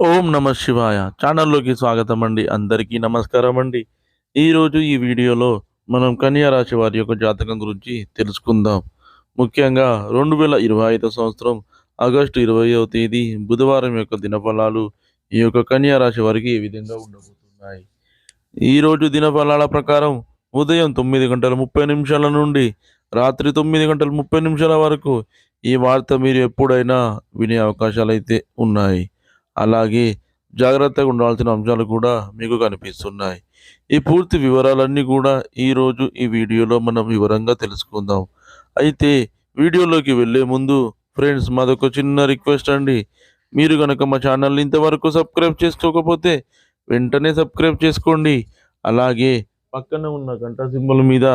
ఓం నమ శివాయ. ఛానల్లోకి స్వాగతం అండి. అందరికీ నమస్కారం అండి. ఈరోజు ఈ వీడియోలో మనం కన్యా రాశి వారి యొక్క జాతకం గురించి తెలుసుకుందాం. ముఖ్యంగా రెండు వేల ఇరవై ఐదో సంవత్సరం ఆగస్టు ఇరవయో తేదీ బుధవారం యొక్క దినఫలాలు ఈ యొక్క కన్యా రాశి వారికి ఏ విధంగా ఉండబోతున్నాయి. ఈరోజు దినఫలాల ప్రకారం ఉదయం తొమ్మిది గంటల ముప్పై నిమిషాల నుండి రాత్రి తొమ్మిది గంటల ముప్పై నిమిషాల వరకు ఈ వార్త మీరు ఎప్పుడైనా వినే అవకాశాలు అయితే ఉన్నాయి. అలాగే జాగ్రత్తగా ఉండాల్సిన అంశాలు కూడా మీకు కనిపిస్తున్నాయి. ఈ పూర్తి వివరాలన్నీ కూడా ఈరోజు ఈ వీడియోలో మనం వివరంగా తెలుసుకుందాం. అయితే వీడియోలోకి వెళ్ళే ముందు ఫ్రెండ్స్ మాదొక చిన్న రిక్వెస్ట్ అండి. మీరు కనుక మా ఛానల్ని ఇంతవరకు సబ్స్క్రైబ్ చేసుకోకపోతే వెంటనే సబ్స్క్రైబ్ చేసుకోండి. అలాగే పక్కన ఉన్న గంట సింబల్ మీద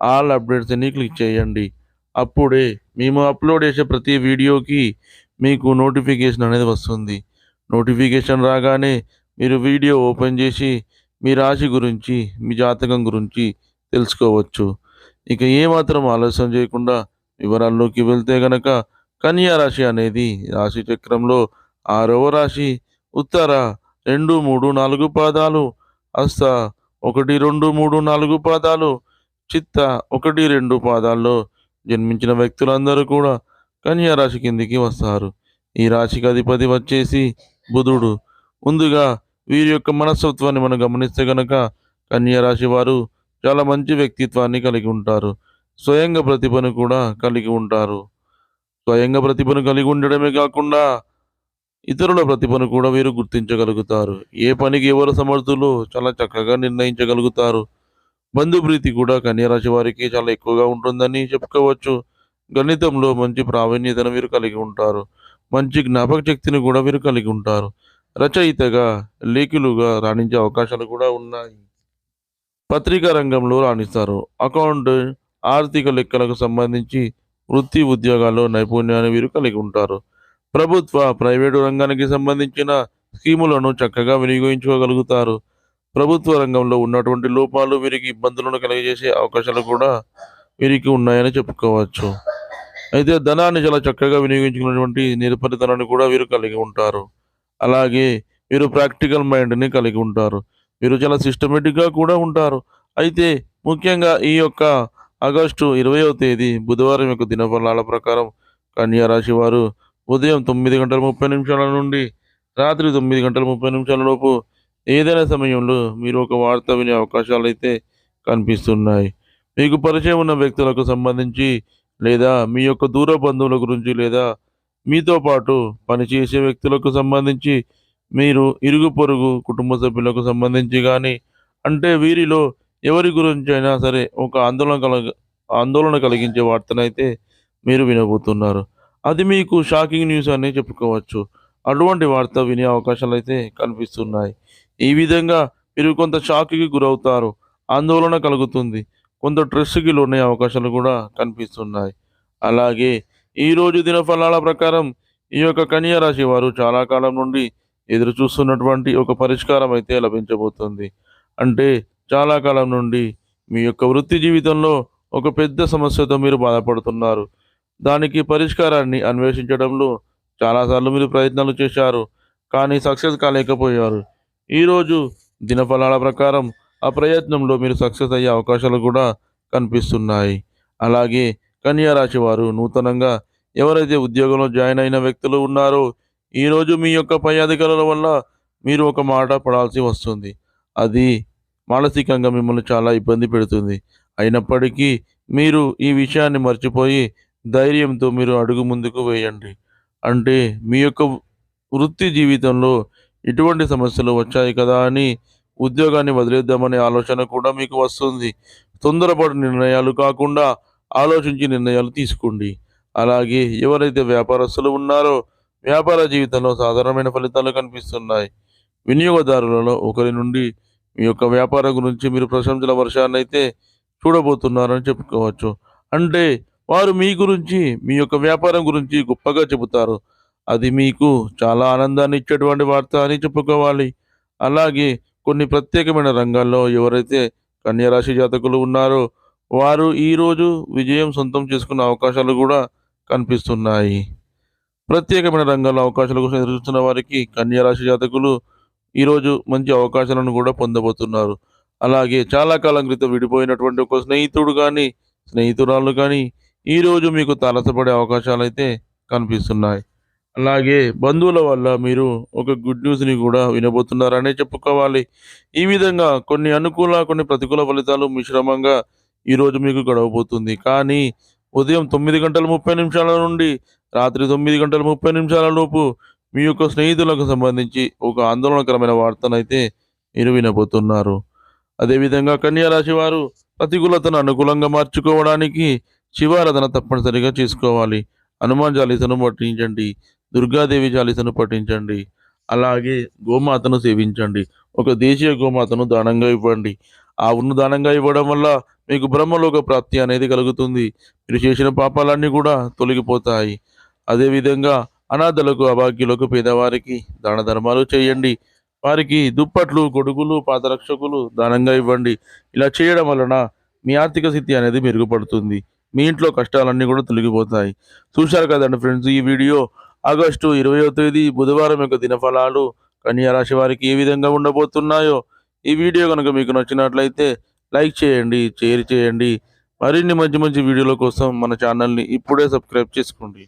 ఆల్ అప్డేట్స్ అన్ని క్లిక్ చేయండి. అప్పుడే మేము అప్లోడ్ చేసే ప్రతి వీడియోకి మీకు నోటిఫికేషన్ అనేది వస్తుంది. నోటిఫికేషన్ రాగానే మీరు వీడియో ఓపెన్ చేసి మీ రాశి గురించి మీ జాతకం గురించి తెలుసుకోవచ్చు. ఇక ఏమాత్రం ఆలస్యం చేయకుండా వివరాల్లోకి వెళ్తే గనక కన్యా రాశి అనేది రాశి చక్రంలో ఆరవ రాశి ఉత్తర రెండు మూడు నాలుగు పాదాలు అస్త ఒకటి రెండు మూడు నాలుగు పాదాలు చిత్త ఒకటి రెండు పాదాల్లో జన్మించిన వ్యక్తులందరూ కూడా కన్యా రాశి కిందికి వస్తారు. ఈ రాశికి అధిపతి వచ్చేసి బుధుడు. ముందుగా వీరి యొక్క మనస్తత్వాన్ని మనం గమనిస్తే గనక కన్యా రాశి వారు చాలా మంచి వ్యక్తిత్వాన్ని కలిగి ఉంటారు. స్వయంగా ప్రతిభను కూడా కలిగి ఉంటారు. స్వయంగా ప్రతిభను కలిగి ఉండడమే కాకుండా ఇతరుల ప్రతిభను కూడా వీరు గుర్తించగలుగుతారు. ఏ పనికి ఎవరు సమర్థులు చాలా చక్కగా నిర్ణయించగలుగుతారు. బంధుప్రీతి కూడా కన్యారాశి వారికి చాలా ఎక్కువగా ఉంటుందని చెప్పుకోవచ్చు. గణితంలో మంచి ప్రావీణ్యతను వీరు కలిగి ఉంటారు. మంచి జ్ఞాపక శక్తిని కూడా వీరు కలిగి ఉంటారు. రచయితగా లేఖులుగా రాణించే అవకాశాలు కూడా ఉన్నాయి. పత్రికా రంగంలో రాణిస్తారు. అకౌంట్ ఆర్థిక లెక్కలకు సంబంధించి వృత్తి ఉద్యోగాల్లో నైపుణ్యాన్ని వీరు కలిగి ఉంటారు. ప్రభుత్వ ప్రైవేటు రంగానికి సంబంధించిన స్కీములను చక్కగా వినియోగించుకోగలుగుతారు. ప్రభుత్వ రంగంలో ఉన్నటువంటి లోపాలు వీరికి ఇబ్బందులను కలిగజేసే అవకాశాలు కూడా వీరికి ఉన్నాయని చెప్పుకోవచ్చు. అయితే ధనాన్ని చాలా చక్కగా వినియోగించుకున్నటువంటి నిరపరితనాన్ని కూడా వీరు కలిగి ఉంటారు. అలాగే వీరు ప్రాక్టికల్ మైండ్ని కలిగి ఉంటారు. వీరు చాలా సిస్టమేటిక్గా కూడా ఉంటారు. అయితే ముఖ్యంగా ఈ యొక్క ఆగస్టు ఇరవయవ తేదీ బుధవారం యొక్క దినఫలాల ప్రకారం కన్యా రాశి వారు ఉదయం తొమ్మిది గంటల ముప్పై నిమిషాల నుండి రాత్రి తొమ్మిది గంటల ముప్పై నిమిషాల లోపు ఏదైనా సమయంలో మీరు ఒక వార్త వినే అవకాశాలు అయితే కనిపిస్తున్నాయి. మీకు పరిచయం ఉన్న వ్యక్తులకు సంబంధించి లేదా మీ యొక్క దూర బంధువుల గురించి లేదా మీతో పాటు పనిచేసే వ్యక్తులకు సంబంధించి మీరు ఇరుగు పొరుగు కుటుంబ సభ్యులకు సంబంధించి కానీ అంటే వీరిలో ఎవరి గురించి అయినా సరే ఒక ఆందోళన కలగ ఆందోళన కలిగించే వార్తనైతే మీరు వినబోతున్నారు. అది మీకు షాకింగ్ న్యూస్ అని చెప్పుకోవచ్చు. అటువంటి వార్త వినే అవకాశాలు అయితే కనిపిస్తున్నాయి. ఈ విధంగా మీరు కొంత షాక్కి గురవుతారు. ఆందోళన కలుగుతుంది. కొంత స్ట్రెస్కి ఉండే అవకాశాలు కూడా కనిపిస్తున్నాయి. అలాగే ఈరోజు దినఫలాల ప్రకారం ఈ యొక్క కన్యా రాశి వారు చాలా కాలం నుండి ఎదురు చూస్తున్నటువంటి ఒక పరిష్కారం అయితే లభించబోతుంది. అంటే చాలా కాలం నుండి మీ యొక్క వృత్తి జీవితంలో ఒక పెద్ద సమస్యతో మీరు బాధపడుతున్నారు. దానికి పరిష్కారాన్ని అన్వేషించడంలో చాలాసార్లు మీరు ప్రయత్నాలు చేశారు కానీ సక్సెస్ కాలేకపోయారు. ఈరోజు దినఫలాల ప్రకారం ఆ ప్రయత్నంలో మీరు సక్సెస్ అయ్యే అవకాశాలు కూడా కనిపిస్తున్నాయి. అలాగే కన్యా రాశి వారు నూతనంగా ఎవరైతే ఉద్యోగంలో జాయిన్ అయిన వ్యక్తులు ఉన్నారో ఈరోజు మీ యొక్క పై అధికారుల వల్ల మీరు ఒక మాట పడాల్సి వస్తుంది. అది మానసికంగా మిమ్మల్ని చాలా ఇబ్బంది పెడుతుంది. అయినప్పటికీ మీరు ఈ విషయాన్ని మర్చిపోయి ధైర్యంతో మీరు అడుగు ముందుకు వేయండి. అంటే మీ యొక్క వృత్తి జీవితంలో ఇటువంటి సమస్యలు వచ్చాయి కదా అని ఉద్యోగాన్ని వదిలేద్దామనే ఆలోచన కూడా మీకు వస్తుంది. తొందరపాటు నిర్ణయాలు కాకుండా ఆలోచించి నిర్ణయాలు తీసుకోండి. అలాగే ఎవరైతే వ్యాపారస్తులు ఉన్నారో వ్యాపార జీవితంలో సాధారణమైన ఫలితాలు కనిపిస్తున్నాయి. వినియోగదారులలో ఒకరి నుండి మీ యొక్క వ్యాపారం గురించి మీరు ప్రశంసల వర్షాన్ని అయితే చూడబోతున్నారని చెప్పుకోవచ్చు. అంటే వారు మీ గురించి మీ యొక్క వ్యాపారం గురించి గొప్పగా చెబుతారు. అది మీకు చాలా ఆనందాన్ని ఇచ్చేటువంటి వార్త అని చెప్పుకోవాలి. అలాగే కొన్ని ప్రత్యేకమైన రంగాల్లో ఎవరైతే కన్యరాశి జాతకులు ఉన్నారో వారు ఈరోజు విజయం సొంతం చేసుకున్న అవకాశాలు కూడా కనిపిస్తున్నాయి. ప్రత్యేకమైన రంగాల్లో అవకాశాల కోసం ఎదురుచూస్తున్న వారికి కన్యారాశి జాతకులు ఈరోజు మంచి అవకాశాలను కూడా పొందబోతున్నారు. అలాగే చాలా కాలం క్రితం విడిపోయినటువంటి ఒక స్నేహితుడు కానీ స్నేహితురాలు కానీ ఈరోజు మీకు తారసపడే అవకాశాలు అయితే కనిపిస్తున్నాయి. అలాగే బంధువుల వల్ల మీరు ఒక గుడ్ న్యూస్ని కూడా వినబోతున్నారనే చెప్పుకోవాలి. ఈ విధంగా కొన్ని అనుకూల కొన్ని ప్రతికూల ఫలితాలు మిశ్రమంగా ఈరోజు మీకు గడవబోతుంది. కానీ ఉదయం తొమ్మిది గంటల ముప్పై నిమిషాల నుండి రాత్రి తొమ్మిది గంటల ముప్పై నిమిషాల లోపు మీ యొక్క స్నేహితులకు సంబంధించి ఒక ఆందోళనకరమైన వార్తనైతే మీరు వినబోతున్నారు. అదేవిధంగా కన్యారాశి వారు ప్రతికూలతను అనుకూలంగా మార్చుకోవడానికి శివారాధన తప్పనిసరిగా చేసుకోవాలి. హనుమాన్ చాలీసను పఠించండి. దుర్గాదేవి చాలీసను పఠించండి. అలాగే గోమాతను సేవించండి. ఒక దేశీయ గోమాతను దానంగా ఇవ్వండి. ఆవును దానంగా ఇవ్వడం వల్ల మీకు బ్రహ్మలోక ప్రాప్తి అనేది కలుగుతుంది. మీరు చేసిన పాపాలన్నీ కూడా తొలగిపోతాయి. అదేవిధంగా అనాథలకు అభాగ్యులకు పేదవారికి దాన ధర్మాలు చేయండి. వారికి దుప్పట్లు గొడుగులు పాదరక్షకులు దానంగా ఇవ్వండి. ఇలా చేయడం వలన మీ ఆర్థిక స్థితి అనేది మెరుగుపడుతుంది. మీ ఇంట్లో కష్టాలన్నీ కూడా తొలగిపోతాయి. చూశారు కదండి ఫ్రెండ్స్ ఈ వీడియో? ఆగస్టు ఇరవయో తేదీ బుధవారం యొక్క దినఫలాలు కన్యా రాశి వారికి ఏ విధంగా ఉండబోతున్నాయో ఈ వీడియో కనుక మీకు నచ్చినట్లయితే లైక్ చేయండి షేర్ చేయండి. మరిన్ని మంచి మంచి వీడియోల కోసం మన ఛానల్ని ఇప్పుడే సబ్స్క్రైబ్ చేసుకోండి.